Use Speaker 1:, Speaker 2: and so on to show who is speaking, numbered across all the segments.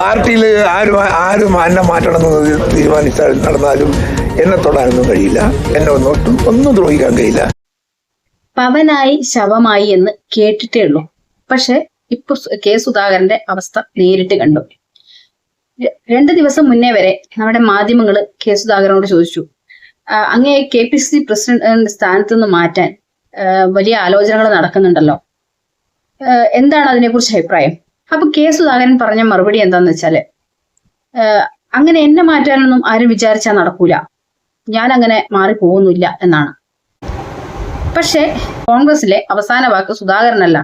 Speaker 1: പാർട്ടിയിൽ ആരും ആരും എന്നെ മാറ്റണമെന്ന് തീരുമാനിച്ചാൽ നടന്നാലും എന്നെ തൊടാനൊന്നും കഴിയില്ല. എന്നെ ഒന്നും ഒന്നും ദ്രോഹിക്കാൻ കഴിയില്ല.
Speaker 2: പവനായി ശവമായി എന്ന് കേട്ടിട്ടേ ഉള്ളൂ. പക്ഷെ ഇപ്പൊ കെ സുധാകരന്റെ അവസ്ഥ നേരിട്ട് കണ്ടു. രണ്ടു ദിവസം മുന്നേ വരെ നമ്മുടെ മാധ്യമങ്ങൾ കെ സുധാകരനോട് ചോദിച്ചു അങ്ങേ കെ പി സി പ്രസിഡന്റ് സ്ഥാനത്ത് നിന്ന് മാറ്റാൻ വലിയ ആലോചനകൾ നടക്കുന്നുണ്ടല്ലോ. എന്താണ് അതിനെക്കുറിച്ച് അഭിപ്രായം? അപ്പൊ കെ സുധാകരൻ പറഞ്ഞ മറുപടി എന്താന്ന് വെച്ചാൽ അങ്ങനെ എന്നെ മാറ്റാനൊന്നും ആരും വിചാരിച്ചാൽ നടക്കൂല. ഞാൻ അങ്ങനെ മാറി മാറിപ്പോകുന്നില്ല എന്നാണ്. പക്ഷേ കോൺഗ്രസിലെ അവസാന വാക്ക് സുധാകരനല്ല.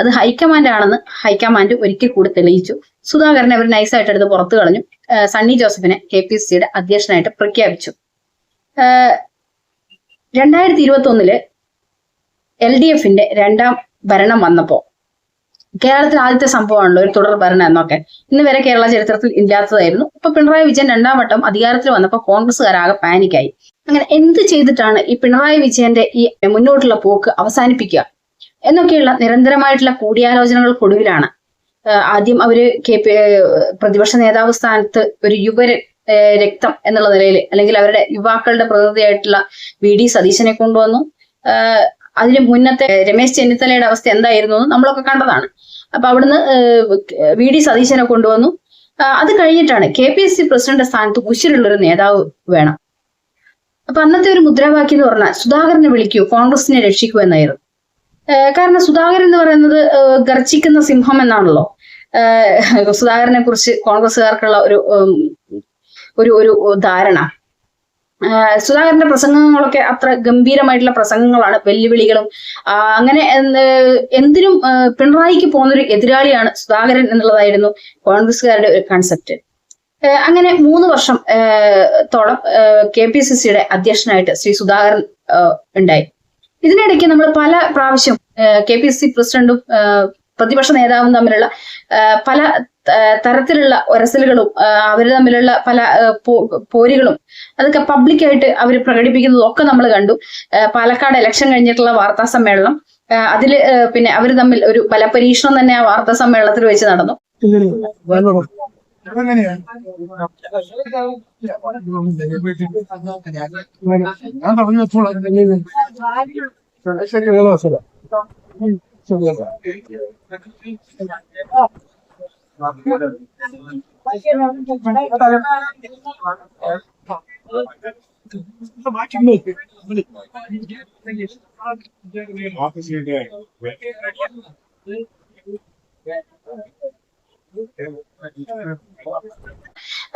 Speaker 2: അത് ഹൈക്കമാൻഡ് ആണെന്ന് ഹൈക്കമാൻഡ് ഒരിക്കൽ കൂടി തെളിയിച്ചു. സുധാകരനെ അവർ നൈസായിട്ട് എടുത്ത് പുറത്തു കളഞ്ഞു. സണ്ണി ജോസഫിനെ കെ പി സി സിയുടെ അധ്യക്ഷനായിട്ട് പ്രഖ്യാപിച്ചു. രണ്ടായിരത്തി ഇരുപത്തി ഒന്നിൽ എൽ ഡി എഫിന്റെ രണ്ടാം ഭരണം വന്നപ്പോ കേരളത്തിൽ ആദ്യത്തെ സംഭവമാണല്ലോ ഒരു തുടർ ഭരണം എന്നൊക്കെ. ഇന്ന് വരെ കേരള ചരിത്രത്തിൽ ഇല്ലാത്തതായിരുന്നു. ഇപ്പൊ പിണറായി വിജയൻ രണ്ടാം വട്ടം അധികാരത്തിൽ വന്നപ്പോൾ കോൺഗ്രസ്സുകാരാകെ പാനിക്കായി. അങ്ങനെ എന്ത് ചെയ്തിട്ടാണ് ഈ പിണറായി വിജയന്റെ ഈ മുന്നോട്ടുള്ള പോക്ക് അവസാനിപ്പിക്കുക? എന്നൊക്കെയുള്ള നിരന്തരമായിട്ടുള്ള കൂടിയാലോചനകൾക്കൊടുവിലാണ് ആദ്യം അവർ കെ പി പ്രതിപക്ഷ നേതാവ് സ്ഥാനത്ത് ഒരു യുവ രക്തം എന്നുള്ള നിലയിൽ അല്ലെങ്കിൽ അവരുടെ യുവാക്കളുടെ പ്രതിനിധിയായിട്ടുള്ള വി ഡി സതീശനെ കൊണ്ടുവന്നു. അതിന് മുന്നത്തെ രമേശ് ചെന്നിത്തലയുടെ അവസ്ഥ എന്തായിരുന്നു നമ്മളൊക്കെ കണ്ടതാണ്. അപ്പൊ അവിടുന്ന് വി ഡി സതീശനെ കൊണ്ടുവന്നു. അത് കഴിഞ്ഞിട്ടാണ് K P S C president സ്ഥാനത്ത് ഉശിരുള്ള ഒരു നേതാവ് വേണം. അപ്പൊ അന്നത്തെ ഒരു മുദ്രാവാക്യം എന്ന് പറഞ്ഞാൽ സുധാകരനെ വിളിക്കൂ കോൺഗ്രസിനെ രക്ഷിക്കൂ എന്നായിരുന്നു. കാരണം സുധാകരൻ എന്ന് പറയുന്നത് ഗർജിക്കുന്ന സിംഹം എന്നാണല്ലോ. സുധാകരനെ കുറിച്ച് കോൺഗ്രസ്സുകാർക്കുള്ള ഒരു ഒരു ഒരു ധാരണ. സുധാകരന്റെ പ്രസംഗങ്ങളൊക്കെ അത്ര ഗംഭീരമായിട്ടുള്ള പ്രസംഗങ്ങളാണ് വെല്ലുവിളികളും. അങ്ങനെ എന്ത് എന്തിനും പിണറായിക്ക് പോകുന്നൊരു എതിരാളിയാണ് സുധാകരൻ എന്നുള്ളതായിരുന്നു കോൺഗ്രസ്സുകാരുടെ ഒരു കൺസെപ്റ്റ് അങ്ങനെ മൂന്ന് വർഷം തോളം കെ പി സി സിയുടെ അധ്യക്ഷനായിട്ട് ശ്രീ സുധാകരൻ ഉണ്ടായി. ഇതിനിടയ്ക്ക് നമ്മൾ പല പ്രാവശ്യം കെ പി സി പ്രസിഡന്റും പ്രതിപക്ഷ നേതാവും തമ്മിലുള്ള പല തരത്തിലുള്ള ഒരസലുകളും അവർ തമ്മിലുള്ള പല പോരികളും അതൊക്കെ പബ്ലിക്കായിട്ട് അവർ പ്രകടിപ്പിക്കുന്നതും ഒക്കെ നമ്മൾ കണ്ടു. പാലക്കാട് ഇലക്ഷൻ കഴിഞ്ഞിട്ടുള്ള വാർത്താ സമ്മേളനം അതിൽ പിന്നെ അവർ തമ്മിൽ ഒരു ബലപരീക്ഷണം തന്നെ ആ വാർത്താ സമ്മേളനത്തിൽ വെച്ച് നടന്നു.
Speaker 3: ശരി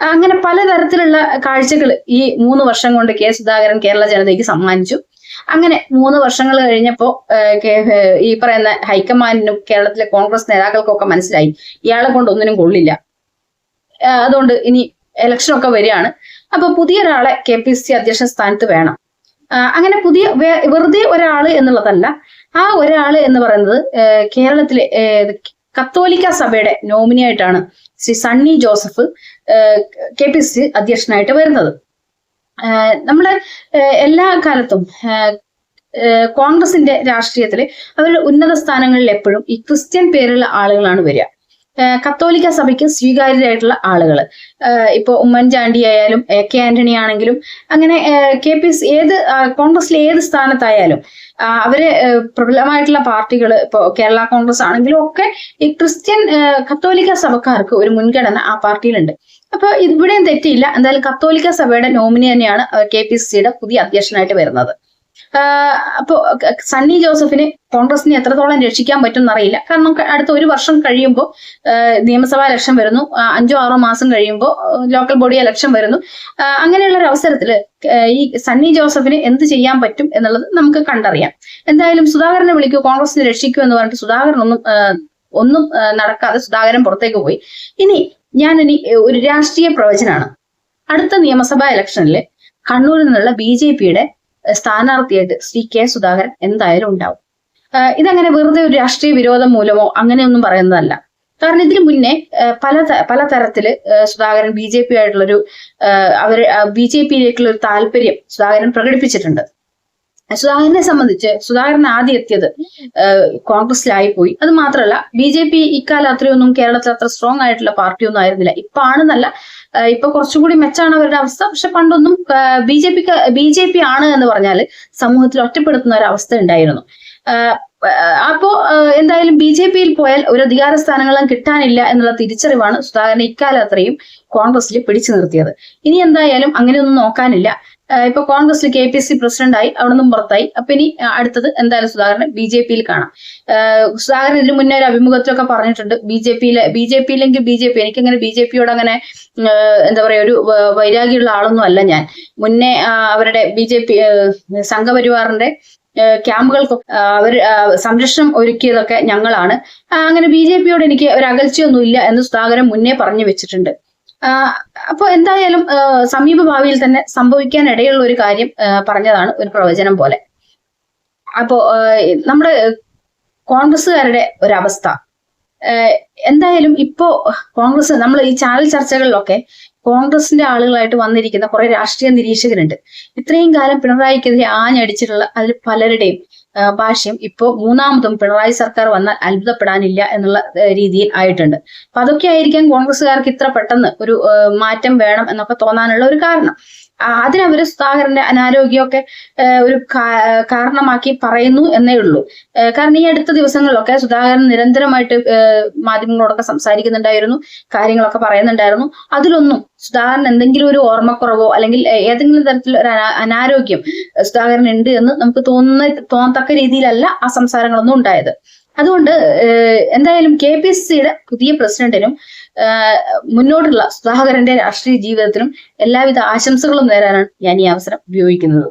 Speaker 2: അങ്ങനെ പലതരത്തിലുള്ള കാഴ്ചകൾ ഈ മൂന്ന് വർഷം കൊണ്ട് കെ സുധാകരൻ കേരള ജനതയ്ക്ക് സമ്മാനിച്ചു. അങ്ങനെ മൂന്ന് വർഷങ്ങൾ കഴിഞ്ഞപ്പോ ഏഹ്, കെ- ഏഹ്, ഈ പറയുന്ന ഹൈക്കമാൻഡിനും കേരളത്തിലെ കോൺഗ്രസ് നേതാക്കൾക്കൊക്കെ മനസ്സിലായി. ഇയാളെ കൊണ്ട് ഒന്നിനും കൊള്ളില്ല. അതുകൊണ്ട് ഇനി ഇലക്ഷൻ ഒക്കെ വരികയാണ്. അപ്പൊ പുതിയ ഒരാളെ കെ പി സി അധ്യക്ഷ സ്ഥാനത്ത് വേണം. അങ്ങനെ പുതിയ വെറുതെ ഒരാൾ എന്നുള്ളതല്ല. ആ ഒരാൾ എന്ന് പറയുന്നത് കേരളത്തിലെ കത്തോലിക്ക സഭയുടെ നോമിനിയായിട്ടാണ് Shri Sunny Joseph K P C അധ്യക്ഷനായിട്ട് വരുന്നത്. നമ്മുടെ എല്ലാ കാലത്തും കോൺഗ്രസിന്റെ രാഷ്ട്രീയത്തിൽ അവരുടെ ഉന്നത സ്ഥാനങ്ങളിൽ എപ്പോഴും ഈ ക്രിസ്ത്യൻ പേരുള്ള ആളുകളാണ് വരിക. കത്തോലിക്ക സഭയ്ക്ക് സ്വീകാര്യരായിട്ടുള്ള ആളുകൾ ഇപ്പോൾ ഉമ്മൻചാണ്ടി ആയാലും എ കെ ആന്റണി ആണെങ്കിലും അങ്ങനെ കെ പി സി ഏത് കോൺഗ്രസിലെ ഏത് സ്ഥാനത്തായാലും അവർ പ്രബലമായിട്ടുള്ള പാർട്ടികൾ ഇപ്പോൾ കേരള കോൺഗ്രസ് ആണെങ്കിലും ഒക്കെ ഈ ക്രിസ്ത്യൻ കത്തോലിക്ക സഭക്കാർക്ക് ഒരു മുൻഗണന ആ പാർട്ടിയിലുണ്ട്. അപ്പൊ ഇവിടെയും തെറ്റിയില്ല. എന്തായാലും കത്തോലിക്ക സഭയുടെ നോമിനി തന്നെയാണ് കെ പി സി സിയുടെ പുതിയ അധ്യക്ഷനായിട്ട് വരുന്നത്. അപ്പോൾ അപ്പോ സണ്ണി ജോസഫിനെ കോൺഗ്രസിനെ എത്രത്തോളം രക്ഷിക്കാൻ പറ്റും എന്നറിയില്ല കാരണം അടുത്ത ഒരു വർഷം കഴിയുമ്പോൾ നിയമസഭാ ഇലക്ഷൻ വരുന്നു. അഞ്ചോ ആറോ മാസം കഴിയുമ്പോൾ ലോക്കൽ ബോഡി ഇലക്ഷൻ വരുന്നു. അങ്ങനെയുള്ള ഒരു അവസരത്തിൽ ഈ സണ്ണി ജോസഫിന് എന്ത് ചെയ്യാൻ പറ്റും എന്നുള്ളത് നമുക്ക് കണ്ടറിയാം. എന്തായാലും സുധാകരനെ വിളിക്കൂ കോൺഗ്രസിനെ രക്ഷിക്കൂ എന്ന് പറഞ്ഞിട്ട് സുധാകരൻ ഒന്നും ഒന്നും നടക്കാതെ സുധാകരൻ പുറത്തേക്ക് പോയി. ഇനി ഞാൻ ഇനി ഒരു രാഷ്ട്രീയ പ്രവചനാണ്. അടുത്ത നിയമസഭാ ഇലക്ഷനിൽ കണ്ണൂരിൽ നിന്നുള്ള ബി ജെ പിയുടെ സ്ഥാനാർത്ഥിയായിട്ട് ശ്രീ കെ സുധാകരൻ എന്തായാലും ഉണ്ടാവും. ഇതങ്ങനെ വെറുതെ ഒരു രാഷ്ട്രീയ വിരോധം മൂലമോ അങ്ങനെയൊന്നും പറയുന്നതല്ല. കാരണം ഇതിനു മുന്നേ പല പല തരത്തിൽ സുധാകരൻ ബി ജെ പി ആയിട്ടുള്ളൊരു അവർ ബി ജെ പിയിലേക്കുള്ള ഒരു താല്പര്യം സുധാകരൻ പ്രകടിപ്പിച്ചിട്ടുണ്ട്. സുധാകരനെ സംബന്ധിച്ച് സുധാകരൻ ആദ്യം എത്തിയത് കോൺഗ്രസിലായി പോയി. അത് മാത്രമല്ല ബി ജെ പി ഇക്കാലം അത്രയൊന്നും കേരളത്തിൽ അത്ര സ്ട്രോങ് ആയിട്ടുള്ള പാർട്ടിയൊന്നും ആയിരുന്നില്ല. ഇപ്പൊ ആണെന്നല്ല ഇപ്പൊ കുറച്ചുകൂടി മെച്ചാണ് അവരുടെ അവസ്ഥ. പക്ഷെ പണ്ടൊന്നും ബി ജെ പിക്ക് ബി ജെ പി ആണ് എന്ന് പറഞ്ഞാൽ സമൂഹത്തിൽ ഒറ്റപ്പെടുത്തുന്ന ഒരു അവസ്ഥ ഉണ്ടായിരുന്നു. അപ്പോ എന്തായാലും ബി ജെ പിയിൽ പോയാൽ ഒരു അധികാര സ്ഥാനങ്ങളും കിട്ടാനില്ല എന്നുള്ള തിരിച്ചറിവാണ് സുധാകരനെ ഇക്കാലം അത്രയും കോൺഗ്രസിൽ പിടിച്ചു നിർത്തിയത്. ഇനി എന്തായാലും അങ്ങനെയൊന്നും നോക്കാനില്ല. ഇപ്പൊ കോൺഗ്രസിൽ കെ പി സി പ്രസിഡന്റായി അവിടെ നിന്നും പുറത്തായി. അപ്പൊ ഇനി അടുത്തത് എന്തായാലും സുധാകരനെ ബി ജെ പിയിൽ കാണാം. സുധാകരൻ ഇതിനു മുന്നേ ഒരു അഭിമുഖത്തിലൊക്കെ പറഞ്ഞിട്ടുണ്ട് ബി ജെ പിയിലെ ബി ജെ പിയിലെങ്കിൽ ബി ജെ പി എനിക്കങ്ങനെ ബി ജെ പിയോട് അങ്ങനെ എന്താ പറയാ ഒരു വൈരാഗ്യമുള്ള ആളൊന്നും അല്ല ഞാൻ. മുന്നേ അവരുടെ ബി ജെ പി സംഘപരിവാറിന്റെ ക്യാമ്പുകൾക്ക് അവർ സംരക്ഷണം ഒരുക്കിയതൊക്കെ ഞങ്ങളാണ്. അങ്ങനെ ബി ജെ പിയോട് എനിക്ക് ഒരു അകൽച്ചയൊന്നും ഇല്ല എന്ന് സുധാകരൻ മുന്നേ പറഞ്ഞു വെച്ചിട്ടുണ്ട്. അപ്പൊ എന്തായാലും സമീപ ഭാവിയിൽ തന്നെ സംഭവിക്കാൻ ഇടയുള്ള ഒരു കാര്യം പറഞ്ഞതാണ് ഒരു പ്രവചനം പോലെ. അപ്പോ നമ്മുടെ കോൺഗ്രസ്സുകാരുടെ ഒരവസ്ഥ. എന്തായാലും ഇപ്പോ കോൺഗ്രസ് നമ്മൾ ഈ ചാനൽ ചർച്ചകളിലൊക്കെ കോൺഗ്രസിന്റെ ആളുകളായിട്ട് വന്നിരിക്കുന്ന കുറെ രാഷ്ട്രീയ നിരീക്ഷകരുണ്ട്. ഇത്രയും കാലം പിണറായിക്കെതിരെ ആഞ്ഞടിച്ചിട്ടുള്ള അതിൽ പലരുടെയും ഭാഷ്യം ഇപ്പോ മൂന്നാമതും പിണറായി സർക്കാർ വന്നാൽ അത്ഭുതപ്പെടാനില്ല എന്നുള്ള രീതിയിൽ ആയിട്ടുണ്ട്. അപ്പൊ അതൊക്കെ ആയിരിക്കാം കോൺഗ്രസ്സുകാർക്ക് ഇത്ര പെട്ടെന്ന് ഒരു മാറ്റം വേണം എന്നൊക്കെ തോന്നാനുള്ള ഒരു കാരണം. ആ, അതിനവര് സുധാകരന്റെ അനാരോഗ്യമൊക്കെ ഒരു കാരണമാക്കി പറയുന്നു എന്നേ ഉള്ളൂ. കാരണം ഈ അടുത്ത ദിവസങ്ങളിലൊക്കെ സുധാകരൻ നിരന്തരമായിട്ട് മാധ്യമങ്ങളോടൊക്കെ സംസാരിക്കുന്നുണ്ടായിരുന്നു കാര്യങ്ങളൊക്കെ പറയുന്നുണ്ടായിരുന്നു. അതിലൊന്നും സുധാകരൻ എന്തെങ്കിലും ഒരു ഓർമ്മക്കുറവോ അല്ലെങ്കിൽ ഏതെങ്കിലും തരത്തിൽ ഒരു അനാ- അനാരോഗ്യം സുധാകരൻ ഉണ്ട് എന്ന് നമുക്ക് തോന്നുന്ന തോന്നത്തക്ക രീതിയിലല്ല ആ സംസാരങ്ങളൊന്നും ഉണ്ടായത്. അതുകൊണ്ട് എന്തായാലും കെ പി സി സിയുടെ പുതിയ പ്രസിഡന്റിനും മുന്നോട്ടുള്ള സുധാകരന്റെ രാഷ്ട്രീയ ജീവിതത്തിനും എല്ലാവിധ ആശംസകളും നേരാനാണ് ഞാൻ ഈ അവസരം ഉപയോഗിക്കുന്നത്.